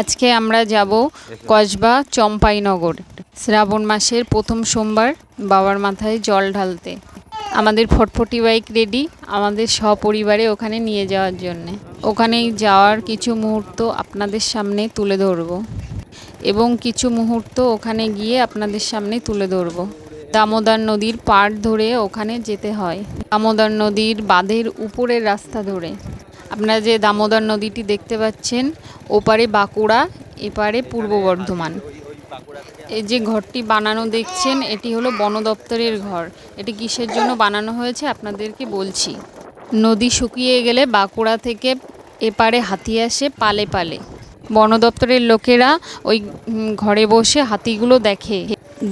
আজকে আমরা যাব কসবা চম্পাইনগর। শ্রাবণ মাসের প্রথম সোমবার বাবার মাথায় জল ঢালতে। আমাদের ফটফটি বাইক রেডি, আমাদের সপরিবারে ওখানে নিয়ে যাওয়ার জন্যে। ওখানে যাওয়ার কিছু মুহূর্ত আপনাদের সামনে তুলে ধরবো এবং কিছু মুহূর্ত ওখানে গিয়ে আপনাদের সামনে তুলে ধরবো। দামোদর নদীর পাড় ধরে ওখানে যেতে হয়। দামোদর নদীর বাঁধের উপরের রাস্তা ধরে। আপনারা যে দামোদর নদীটি দেখতে পাচ্ছেন, ওপারে বাঁকুড়া, এপারে পূর্ব বর্ধমান। এই যে ঘরটি বানানো দেখছেন, এটি হলো বন দপ্তরের ঘর। এটি কিসের জন্য বানানো হয়েছে আপনাদেরকে বলছি। নদী শুকিয়ে গেলে বাঁকুড়া থেকে এপারে হাতি আসে পালে পালে। বন দপ্তরের লোকেরা ওই ঘরে বসে হাতিগুলো দেখে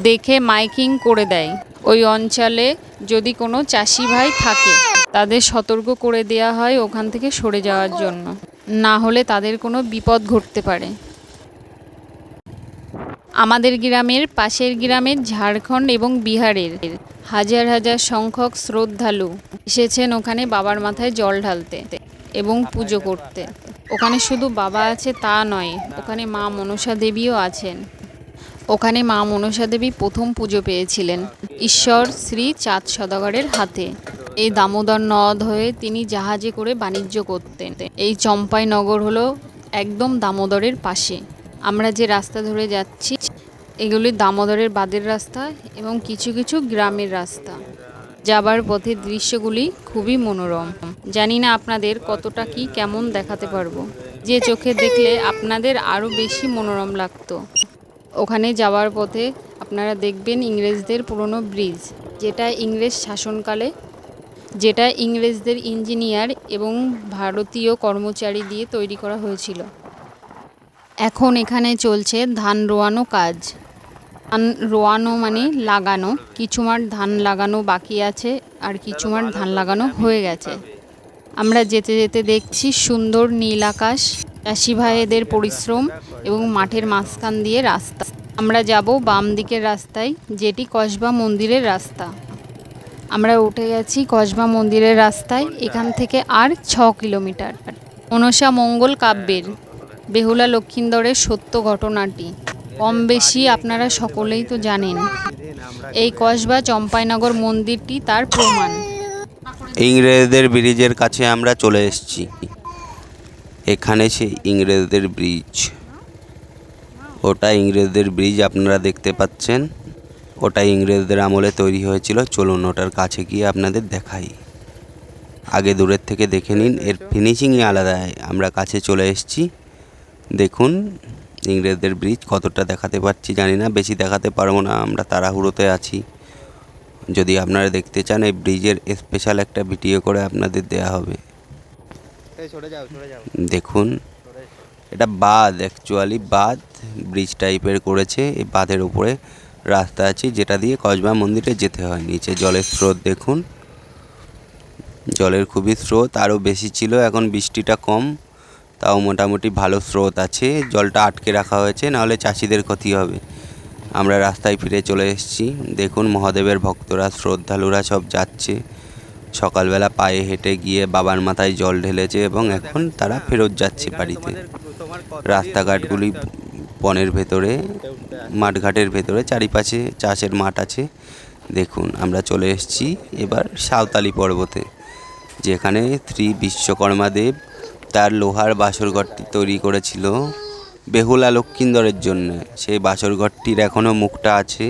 দেখে মাইকিং করে দেয়। ওই অঞ্চলে যদি কোনো চাষি ভাই থাকে তাদের সতর্ক করে দেওয়া হয় ওখান থেকে সরে যাওয়ার জন্য। না হলে তাদের কোনো বিপদ ঘটতে পারে। আমাদের গ্রামের পাশের গ্রামের ঝাড়খণ্ড এবং বিহারের হাজার হাজার সংখ্যক শ্রদ্ধালু এসেছেন ওখানে বাবার মাথায় জল ঢালতে এবং পুজো করতে। ওখানে শুধু বাবা আছে তা নয়, ওখানে মা মনসা দেবীও আছেন। ওখানে মা মনসা দেবী প্রথম পুজো পেয়েছিলেন। ঈশ্বর শ্রী চাঁদ সদাগরের হাতে। এই দামোদর নদ হয়ে তিনি জাহাজে করে বাণিজ্য করতেন। এই চম্পাই নগর হলো একদম দামোদরের পাশে। আমরা যে রাস্তা ধরে যাচ্ছি, এগুলি দামোদরের বাদের রাস্তা এবং কিছু কিছু গ্রামের রাস্তা। যাবার পথের দৃশ্যগুলি খুবই মনোরম। জানি না আপনাদের কতটা কি কেমন দেখাতে পারব। যে চোখে দেখলে আপনাদের আরও বেশি মনোরম লাগতো। ওখানে যাওয়ার পথে আপনারা দেখবেন ইংরেজদের পুরনো ব্রিজ, যেটা ইংরেজ শাসনকালে যেটা ইংরেজদের ইঞ্জিনিয়ার এবং ভারতীয় কর্মচারী দিয়ে তৈরি করা হয়েছিল। এখন এখানে চলছে ধান রোয়ানো কাজ। ধান রোয়ানো মানে লাগানো, কিছু মাঠ ধান লাগানো বাকি আছে আর কিছু মাঠ ধান লাগানো হয়ে গেছে। আমরা যেতে যেতে দেখছি সুন্দর নীল আকাশ, চাষি ভাইদের পরিশ্রম এবং মাঠের মাঝখান দিয়ে রাস্তা। আমরা যাব বাম দিকের রাস্তায়, যেটি কসবা মন্দিরের রাস্তা। আমরা উঠে গেছি কসবা মন্দিরের রাস্তায়, এখান থেকে আর ছ কিলোমিটার। মনসা মঙ্গল কাব্যের বেহুলা লক্ষিন্দরের সত্য ঘটনাটি। কম বেশি আপনারা সকলেই তো জানেন। এই কসবা চম্পাইনগর মন্দিরটি তার প্রমাণ। ইংরেজদের ব্রিজের কাছে আমরা চলে এসেছি। এখানে সে ইংরেজদের ব্রিজ। ওটা ইংরেজদের ব্রিজ, আপনারা দেখতে পাচ্ছেন। ওটা ইংরেজদের আমলে তৈরি হয়েছিল। চলুন ওটার কাছে গিয়ে আপনাদের দেখাই। আগে দূরের থেকে দেখে নিন এর ফিনিশিংই আলাদা। আমরা কাছে চলে এসেছি। দেখুন ইংরেজদের ব্রিজ কতটা দেখাতে পারছি জানি না বেশি দেখাতে পারব না আমরা তাড়াহুড়োতে আছি। যদি আপনারা দেখতে চান এই ব্রিজের স্পেশাল একটা ভিডিও করে আপনাদের দেয়া হবে। দেখুন এটা বাঁধ অ্যাকচুয়ালি বাঁধ ব্রিজ টাইপের করেছে। এই বাঁধের উপরে রাস্তা আছে, যেটা দিয়ে কসবা মন্দিরে যেতে হয়। নিচে জলের স্রোত দেখুন। জলের খুবই স্রোত, আরও বেশি ছিল, এখন বৃষ্টিটা কম। তাও মোটামুটি ভালো স্রোত আছে। জলটা আটকে রাখা হয়েছে, নাহলে চাষিদের ক্ষতি হবে। আমরা রাস্তায় ফিরে চলে এসেছি। দেখুন, মহাদেবের ভক্তরা, শ্রদ্ধালুরা সব যাচ্ছে। সকালবেলা পায়ে হেঁটে গিয়ে বাবার মাথায় জল ঢেলেছে এবং এখন তারা ফেরত যাচ্ছে বাড়িতে। রাস্তাঘাটগুলি বনের ভেতরে, মাঠঘাটের ভেতরে, চারিপাশে চাষের মাঠ আছে। দেখুন, আমরা চলে এসেছি এবার সাঁওতালি পর্বতে, যেখানে শ্রী বিশ্বকর্মা দেব তার লোহার বাসরঘরটি তৈরি করেছিল বেহুলা লক্ষিন্দরের জন্য। সেই বাসরঘরটির এখনও মুখটা আছে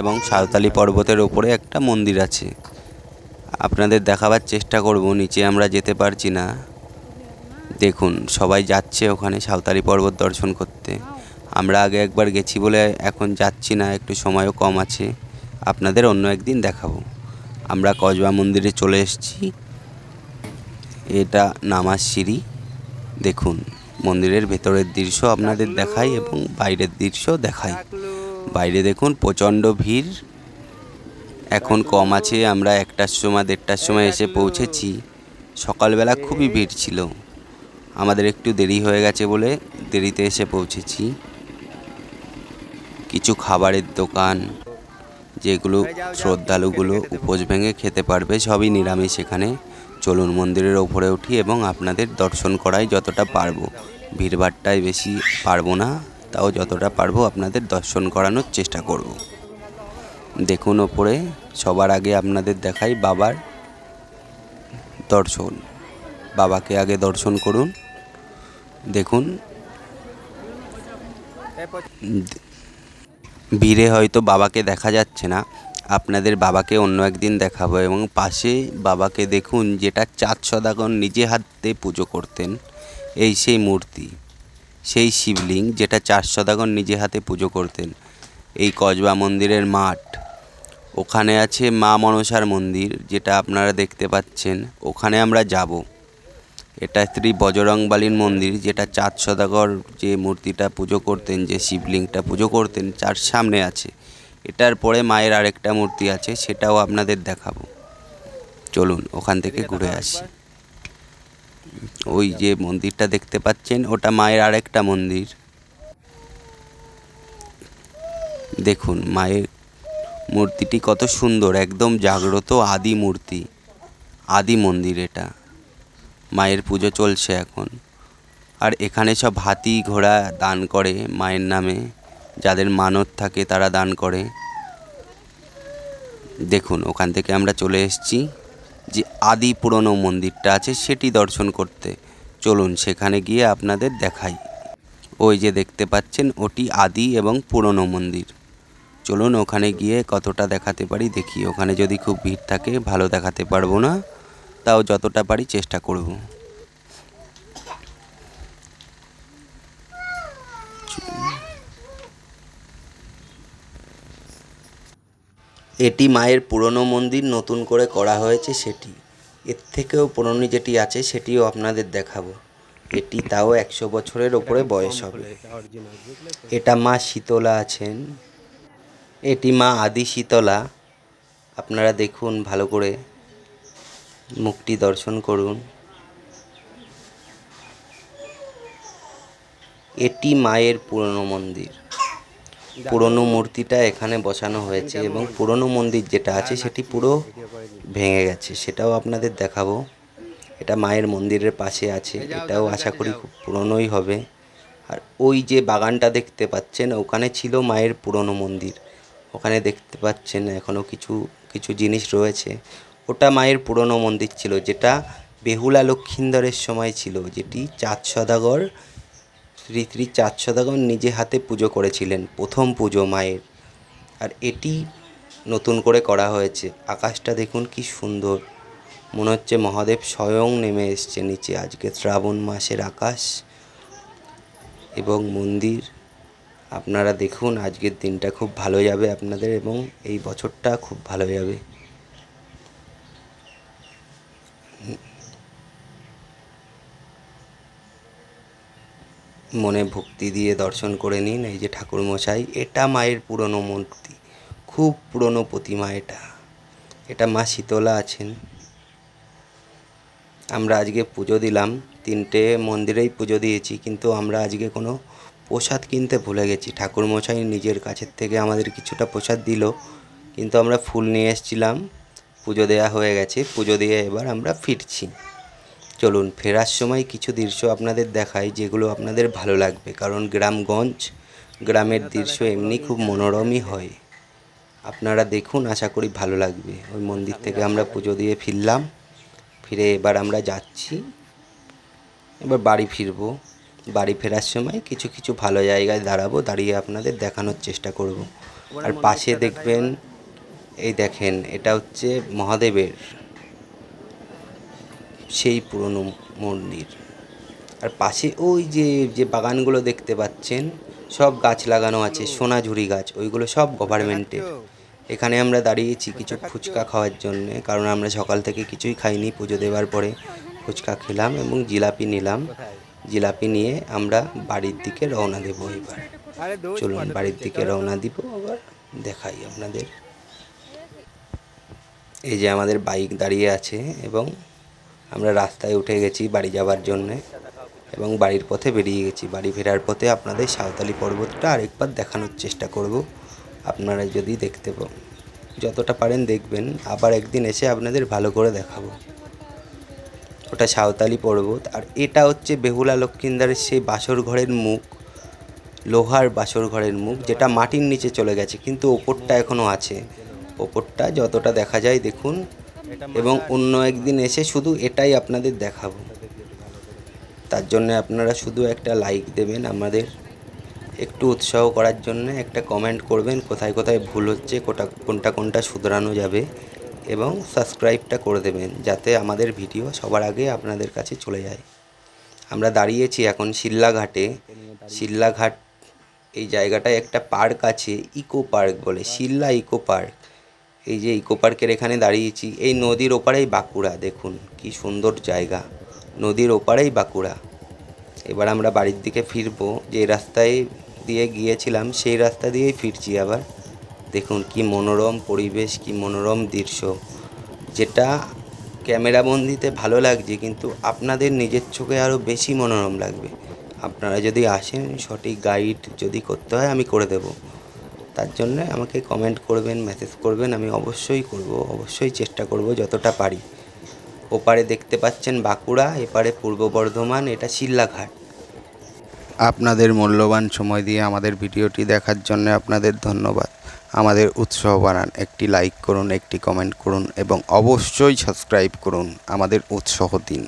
এবং সাঁওতালি পর্বতের ওপরে একটা মন্দির আছে। আপনাদের দেখাবার চেষ্টা করব, নিচে আমরা যেতে পারছি না। দেখুন, সবাই যাচ্ছে ওখানে সাঁওতালি পর্বত দর্শন করতে। আমরা আগে একবার গেছি বলে এখন যাচ্ছি না, একটু সময়ও কম আছে। আপনাদের অন্য একদিন দেখাবো। আমরা কসবা মন্দিরে চলে এসেছি। এটা নামাজ সিঁড়ি দেখুন, মন্দিরের ভেতরের দৃশ্য আপনাদের দেখাই এবং বাইরের দৃশ্য দেখাই। বাইরে দেখুন, প্রচণ্ড ভিড়। এখন কম আছে, আমরা একটার সময়, দেড়টার সময় এসে পৌঁছেছি। সকালবেলা খুবই ভিড় ছিল। আমাদের একটু দেরি হয়ে গেছে বলে দেরিতে এসে পৌঁছেছি। কিছু খাবারের দোকান, যেগুলো শ্রদ্ধালুগুলো উপোস ভেঙে খেতে পারবে, সবই নিরামিষ এখানে। চলুন মন্দিরের ওপরে উঠি এবং আপনাদের দর্শন করাই যতটা পারব। ভিড়ভাড়টাই বেশি পারব না, তাও যতটা পারব আপনাদের দর্শন করানোর চেষ্টা করব। দেখুন ওপরে, সবার আগে আপনাদের দেখাই বাবার দর্শন। বাবাকে আগে দর্শন করুন। দেখুন ভিড়ে হয়তো বাবাকে দেখা যাচ্ছে না। আপনাদের বাবাকে অন্য একদিন দেখাবো এবং পাশে বাবাকে দেখুন যেটা চাঁদ সদাগর নিজে হাতে পুজো করতেন, এই সেই মূর্তি, সেই শিবলিঙ্গ যেটা চার সদাগর নিজে হাতে পুজো করতেন। এই কসবা মন্দিরের মাঠ, ওখানে আছে মা মনসার মন্দির যেটা আপনারা দেখতে পাচ্ছেন, ওখানে আমরা যাব। এটা শ্রী বজরংবালির মন্দির যেটা চাঁদ সদাগর যে মূর্তিটা পুজো করতেন যে শিবলিঙ্গটা পুজো করতেন চার সামনে আছে। এটার পরে মায়ের আরেকটা মূর্তি আছে সেটাও আপনাদের দেখাবো। চলুন ওখান থেকে ঘুরে আসি। ওই যে মন্দিরটা দেখতে পাচ্ছেন ওটা মায়ের আরেকটা মন্দির। দেখুন মায়ের মূর্তিটি কত সুন্দর একদম জাগ্রত আদি মূর্তি আদি মন্দির এটা। মায়ের পুজো চলছে এখন। আর এখানে সব হাতি ঘোড়া দান করে মায়ের নামে। যাদের মানত থাকে তারা দান করে। দেখুন, ওখান থেকে আমরা চলে এসেছি যে আদি পুরনো মন্দিরটা আছে, সেটি দর্শন করতে। চলুন, সেখানে গিয়ে আপনাদের দেখাই। ওই যে দেখতে পাচ্ছেন, ওটি আদি এবং পুরনো মন্দির। চলুন, ওখানে গিয়ে কতটা দেখাতে পারি, দেখি। ওখানে যদি খুব ভিড় থাকে, ভালো দেখাতে পারব না। তাও যতটা পারি চেষ্টা করব। এটি মায়ের পুরনো মন্দির নতুন করে করা হয়েছে সেটি। এর থেকেও পুরনো যেটি আছে সেটিও আপনাদের দেখাবো। এটি তাও একশো বছরের ওপরে বয়স হবে। এটা মা শীতলা আছেন। এটি মা আদি শীতলা আপনারা দেখুন ভালো করে। মুখটি দর্শন করুন। এটি মায়ের পুরনো মন্দির। পুরনো মূর্তিটা এখানে বসানো হয়েছে এবং পুরনো মন্দির যেটা আছে সেটি পুরো ভেঙে গেছে, সেটাও আপনাদের দেখাবো। এটা মায়ের মন্দিরের পাশে আছে, এটাও আশা করি খুব পুরনোই হবে। আর ওই যে বাগানটা দেখতে পাচ্ছেন, ওখানে ছিল মায়ের পুরনো মন্দির। ওখানে দেখতে পাচ্ছেন এখনও কিছু কিছু জিনিস রয়েছে। ওটা মায়ের পুরনো মন্দির ছিল, যেটা বেহুলা লক্ষিন্দরের সময় ছিল, যেটি চাঁদ সদাগর, শ্রী শ্রী চাঁদ সদাগর নিজে হাতে পুজো করেছিলেন, প্রথম পুজো মায়ের। আর এটি নতুন করে করা হয়েছে। আকাশটা দেখুন কি সুন্দর। মনে হচ্ছে মহাদেব স্বয়ং নেমে এসছে নিচে। আজকে শ্রাবণ মাসের আকাশ এবং মন্দির। আপনারা দেখুন, আজকের দিনটা খুব ভালো যাবে আপনাদের এবং এই বছরটা খুব ভালো যাবে। মনে ভক্তি দিয়ে দর্শন করে নিন এই যে ঠাকুরমশাই। এটা মায়ের পুরনো মূর্তি। খুব পুরনো প্রতিমা এটা। এটা মা শীতলা আছেন। আমরা আজকে পুজো দিলাম। তিনটে মন্দিরেই পুজো দিয়েছি, কিন্তু আমরা আজকে কোনো প্রসাদ কিনতে ভুলে গেছি। ঠাকুরমশাই নিজের কাছের থেকে আমাদের কিছুটা প্রসাদ দিল, কিন্তু আমরা ফুল নিয়ে এসেছিলাম। পুজো দেওয়া হয়ে গেছে। পুজো দিয়ে এবার আমরা ফিরছি। চলুন ফেরার সময় কিছু দৃশ্য আপনাদের দেখাই যেগুলো আপনাদের ভালো লাগবে। কারণ গ্রামগঞ্জ গ্রামের দৃশ্য এমনি খুব মনোরমই হয়। আপনারা দেখুন, আশা করি ভালো লাগবে। ওই মন্দির থেকে আমরা পুজো দিয়ে ফিরলাম। ফিরে এবার আমরা যাচ্ছি। এবার বাড়ি ফিরবো। বাড়ি ফেরার সময় কিছু কিছু ভালো জায়গায় দাঁড়াবো, দাঁড়িয়ে আপনাদের দেখানোর চেষ্টা করব। আর পাশে দেখবেন, এই দেখেন, এটা হচ্ছে মহাদেবের সেই পুরনো মন্দির। আর পাশে ওই যে যে বাগানগুলো দেখতে পাচ্ছেন, সব গাছ লাগানো আছে, সোনাঝুরি গাছ, ওইগুলো সব গভর্নমেন্টের এখানে আমরা দাঁড়িয়েছি কিছু ফুচকা খাওয়ার জন্য, কারণ আমরা সকাল থেকে কিছুই খাইনি, পুজো দেওয়ার পরে ফুচকা খেলাম এবং জিলাপি নিলাম। জিলাপি নিয়ে আমরা বাড়ির দিকে রওনা দেবো এবার। চলুন বাড়ির দিকে রওনা দিব, আবার দেখাই আপনাদের। এই যে আমাদের বাইক দাঁড়িয়ে আছে এবং আমরা রাস্তায় উঠে গেছি বাড়ি যাওয়ার জন্যে এবং বাড়ির পথে বেরিয়ে গেছি। বাড়ি ফেরার পথে আপনাদের সাঁওতালি পর্বতটা আরেকবার দেখানোর চেষ্টা করব। আপনারা যদি দেখতে পান যতটা পারেন দেখবেন। আবার একদিন এসে আপনাদের ভালো করে দেখাবো। ওটা সাঁওতালি পর্বত। আর এটা হচ্ছে বেহুলা লক্ষিন্দারের সেই বাসর ঘরের মুখ, লোহার বাসর ঘরের মুখ, যেটা মাটির নিচে চলে গেছে। কিন্তু ওপরটা এখনও আছে। ওপরটা যতটা দেখা যায় দেখুন এবং অন্য একদিন এসে শুধু এটাই আপনাদের দেখাবো। তার জন্য আপনারা শুধু একটা লাইক দেবেন আমাদের। একটু উৎসাহ করার জন্য একটা কমেন্ট করবেন কোথায় কোথায় ভুল হচ্ছে কোটা কোনটা কোনটা শুধরানো যাবে এবং সাবস্ক্রাইবটা করে দেবেন যাতে আমাদের ভিডিও সবার আগে আপনাদের কাছে চলে যায়। আমরা দাঁড়িয়েছি এখন শিল্লাঘাটে। শিল্লাঘাট এই জায়গাটায় একটা পার্ক আছে ইকো পার্ক বলে শিল্লা ইকো পার্ক এই যে ইকো পার্কের এখানে দাঁড়িয়েছি, এই নদীর ওপারেই বাঁকুড়া, দেখুন কি সুন্দর জায়গা। নদীর ওপারেই বাঁকুড়া। এবার আমরা বাড়ির দিকে ফিরবো, যে রাস্তায় দিয়ে গিয়েছিলাম, সেই রাস্তা দিয়েই ফিরছি আবার। দেখুন কি মনোরম পরিবেশ, কি মনোরম দৃশ্য। যেটা ক্যামেরাবন্দিতে ভালো লাগছে, কিন্তু আপনাদের নিজের চোখে আরও বেশি মনোরম লাগবে। আপনারা যদি আসেন, সঠিক গাইড যদি করতে হয়, আমি করে দেব। তার জন্য আমাকে কমেন্ট করবেন মেসেজ করবেন, আমি অবশ্যই করব, অবশ্যই চেষ্টা করব যতটা পারি। ওপারে দেখতে পাচ্ছেন বাঁকুড়া, এপারে পূর্ব বর্ধমান, এটা শিল্লাঘাট আপনাদের মূল্যবান সময় দিয়ে আমাদের ভিডিওটি দেখার জন্য আপনাদের ধন্যবাদ। আমাদের উৎসাহ বাড়ান, একটি লাইক করুন, একটি কমেন্ট করুন, এবং অবশ্যই সাবস্ক্রাইব করুন আমাদের উৎসাহ দিন।